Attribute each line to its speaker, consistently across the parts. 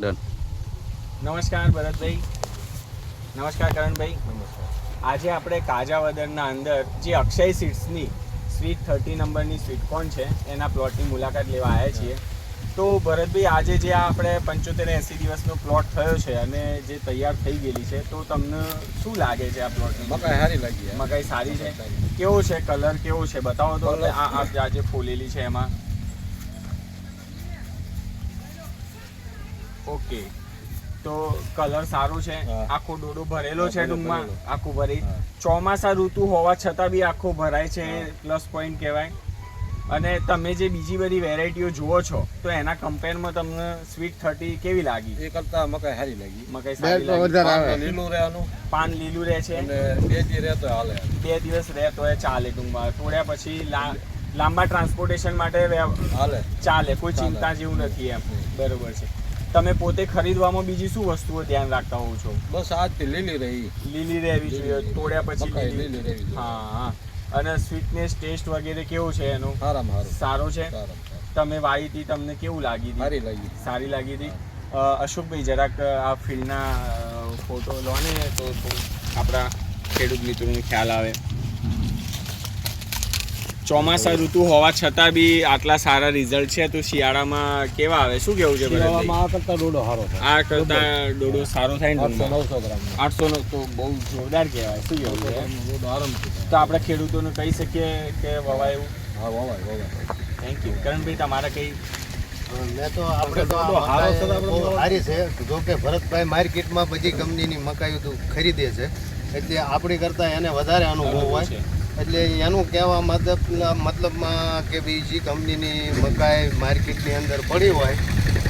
Speaker 1: Done
Speaker 2: નમસ્કાર ભરતભાઈ. નમસ્કાર કરણભાઈ. આજે આપણે કાજાવદરના અંદર જે અક્ષય સીટ્સની સ્વીટ થર્ટી નંબરની સ્વીટ સ્વીટકોર્ન છે એના પ્લોટની મુલાકાત લેવા આવ્યા છીએ. તો ભરતભાઈ આજે જે આપણે પંચોતેર એંસી દિવસનો પ્લોટ થયો છે અને જે તૈયાર થઈ ગયેલી છે તો તમને શું લાગે છે આ પ્લોટની?
Speaker 3: મકાઈ સારી લાગી
Speaker 2: મકાઈ સારી છે? કેવો છે? કલર કેવો છે? બતાવો તો આ આજે ફૂલેલી છે એમાં. ઓકે. તો કલર સારો છે. આખો ડોડો ભરેલો છે
Speaker 3: ડુંગમાં
Speaker 2: આખું ભરી. ચોમાસા ઋતુ હોવા છતાં બી આખો ભરાય છે પ્લસ પોઈન્ટ કહેવાય. અને તમે જે બીજી બધી વેરાયટીઓ જુઓ છો તો એના કમ્પેરમાં તમને સ્વીટ થર્ટી કેવી લાગી?
Speaker 3: એ કરતા મકાઈ સારી લાગી.
Speaker 2: મકાઈ સારી લાગી.
Speaker 3: પાન લીલું રહેવાનું.
Speaker 2: પાન લીલું રહે છે.
Speaker 3: અને બે દી રહેતો હાલે.
Speaker 2: બે દિવસ રહે તો એ ચાલે ટૂંકમાં. તોડ્યા પછી લાંબા ટ્રાન્સપોર્ટેશન માટે ચાલે
Speaker 3: હાલે.
Speaker 2: ચાલે. કોઈ ચિંતા જેવું નથી એમ. બરોબર છે. તમે પોતે ખરીદવામાં બીજી શું વસ્તુઓ ધ્યાન રાખતા હોવ છો?
Speaker 3: બસ આ લીલી રહી.
Speaker 2: લીલી રહેવી જોઈએ તોડ્યા પછી લીલી.
Speaker 3: રહેવી.
Speaker 2: હા હા. અને સ્વીટનેસ ટેસ્ટ વગેરે કેવો છે એનો?
Speaker 3: સારું
Speaker 2: સારો છે. તમે વાઈ હતી તમને કેવું લાગી
Speaker 3: સારી લાગી
Speaker 2: સારી લાગી હતી? અશોકભાઈ જરાક આ ફિલ્ડના ફોટો લો ને તો આપણા ખેડૂત મિત્રોને ખ્યાલ આવે. ચોમાસા ઋતુ હોવા છતાં બી આટલા સારા રિઝલ્ટ છે તો શિયાળામાં કેવા આવે? શું કેવું છે?
Speaker 3: શિયાળામાં આ કરતા ડોડો સારો
Speaker 2: આ કરતા ડોડો સારો થાય ને
Speaker 3: આઠસો નવસો ગ્રામ
Speaker 2: આઠસો નો તો બહુ જોરદાર કહેવાય. શું કેવું છે. તો આપણે ખેડૂતોને કહી શકીએ કે વવાય એવું?
Speaker 3: હા વવાય વવાય.
Speaker 2: થેન્ક યુ કરણભાઈ તમારે કઈ?
Speaker 4: મેં તો આપણે તો સારી છે જો કે ભરતભાઈ માર્કેટમાં બધી કંપનીની મકાઈ તો ખરીદે છે. એટલે આપણી કરતાં એને વધારે અનુભવ
Speaker 2: અનુભવ
Speaker 4: હોય.
Speaker 2: છે.
Speaker 4: એટલે એનું કહેવા મતલબ મતલબમાં કે બીજી કંપનીની મકાઈ માર્કેટની અંદર પડી હોય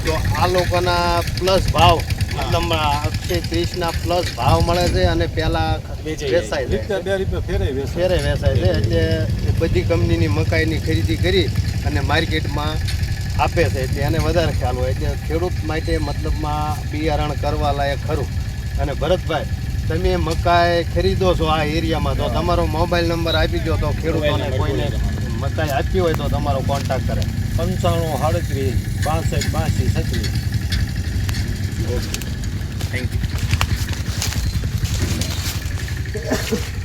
Speaker 4: તો આ લોકોના પ્લસ ભાવ મતલબ અક્ષય ત્રીસના પ્લસ ભાવ મળે છે અને પહેલાં. વેચાય છે
Speaker 3: ફેરે વેચાય.
Speaker 4: છે એટલે એ બધી કંપનીની મકાઈની ખરીદી કરી અને માર્કેટમાં આપે છે એટલે એને વધારે ખ્યાલ હોય એટલે ખેડૂત માટે મતલબમાં બિયારણ કરવા લાયક ખરું અને ભરતભાઈ તમે મકાઈ ખરીદો છો આ એરિયામાં તો તમારો મોબાઈલ નંબર આપી દો તો ખેડૂતોને કોઈને મકાઈ આપી હોય તો તમારો કોન્ટેક્ટ કરે.
Speaker 3: પંચાણું સાડત્રીસ બાસઠ બાસી છત્રીસ.
Speaker 2: Okay thank you